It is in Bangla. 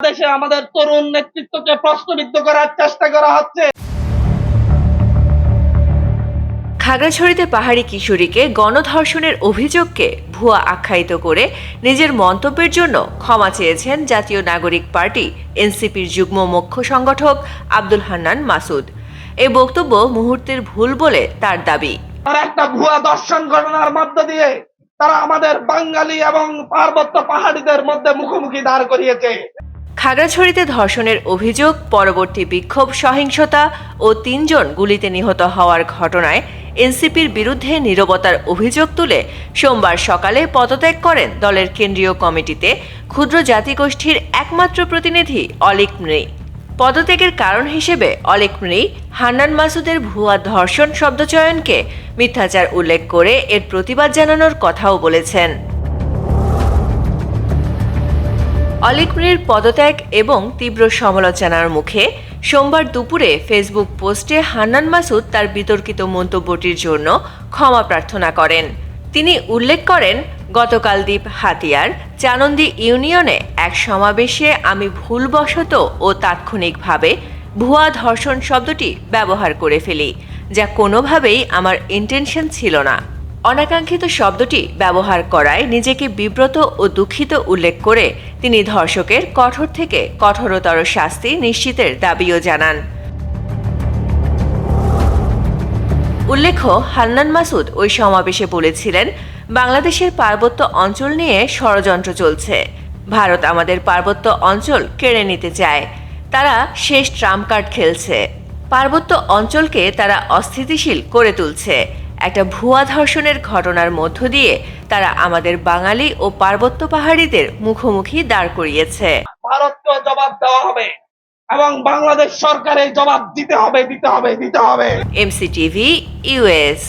দেশে আমাদের তরুণ নেতৃত্বকে প্রশ্নবিদ্ধ করার চেষ্টা করা হচ্ছে। খাগড়াছড়িতে পাহাড়ি কিশোরীকে গণধর্ষণের অভিযোগকে ভুয়া আখ্যায়িত করে নিজের মন্তব্যের জন্য ক্ষমা চেয়েছেন জাতীয় নাগরিক পার্টি এনসিপির যুগ্ম মুখ্য সংগঠক আব্দুল হান্নান মাসুদ। এই বক্তব্য মুহূর্তের ভুল বলে তার দাবি। তারা একটা ভুয়া দর্শন ঘটনার মধ্য দিয়ে তারা আমাদের বাঙালি এবং পার্বত্য পাহাড়িদের মধ্যে মুখোমুখি দাঁড় করিয়েছে। খাগড়াছড়িতে ধর্ষণের অভিযোগ, পরবর্তী বিক্ষোভ, সহিংসতা ও তিনজন গুলিতে নিহত হওয়ার ঘটনায় এনসিপির বিরুদ্ধে নীরবতার অভিযোগ তুলে সোমবার সকালে পদত্যাগ করেন দলের কেন্দ্রীয় কমিটিতে ক্ষুদ্র জাতিগোষ্ঠীর একমাত্র প্রতিনিধি অলিক মৃ পদত্যাগের কারণ হিসেবে অলেক মৃ হান্নান মাসুদের ভুয়া ধর্ষণ শব্দচয়নকে মিথ্যাচার উল্লেখ করে এর প্রতিবাদ জানানোর কথাও বলেছেন। অলিক মৃর পদত্যাগ এবং তীব্র সমালোচনার মুখে সোমবার দুপুরে ফেসবুক পোস্টে হান্নান মাসুদ তার বিতর্কিত মন্তব্যটির জন্য ক্ষমা প্রার্থনা করেন। তিনি উল্লেখ করেন, গতকাল দ্বীপ হাতিয়ার চানন্দি ইউনিয়নে এক সমাবেশে আমি ভুলবশত ও তাৎক্ষণিকভাবে ভুয়া ধর্ষণ শব্দটি ব্যবহার করে ফেলি, যা কোনোভাবেই আমার ইন্টেনশন ছিল না। অনাকাঙ্ক্ষিত শব্দটি ব্যবহার করায় নিজেকে বিব্রত ও দুঃখিত উল্লেখ করে তিনি ধর্ষকের কঠোর থেকে কঠোরতর শাস্তি নিশ্চিতের দাবিও জানান। উল্লেখ্য, হান্নান মাসুদ ওই সমাবেশে বলেছিলেন, বাংলাদেশের পার্বত্য অঞ্চল নিয়ে ষড়যন্ত্র চলছে। ভারত আমাদের পার্বত্য অঞ্চল কেড়ে নিতে চায়। তারা শেষ ট্রাম্প কার্ড খেলছে। পার্বত্য অঞ্চলকে তারা অস্থিতিশীল করে তুলছে। একটা ভুয়া ধর্ষণের ঘটনার মধ্য দিয়ে তারা আমাদের বাঙালি ও পার্বত্য পাহাড়িদের মুখোমুখি দাঁড় করিয়েছে। ভারতকেও জবাব দেওয়া হবে এবং বাংলাদেশ সরকারের জবাব দিতে হবে দিতে হবে দিতে হবে। MCTV US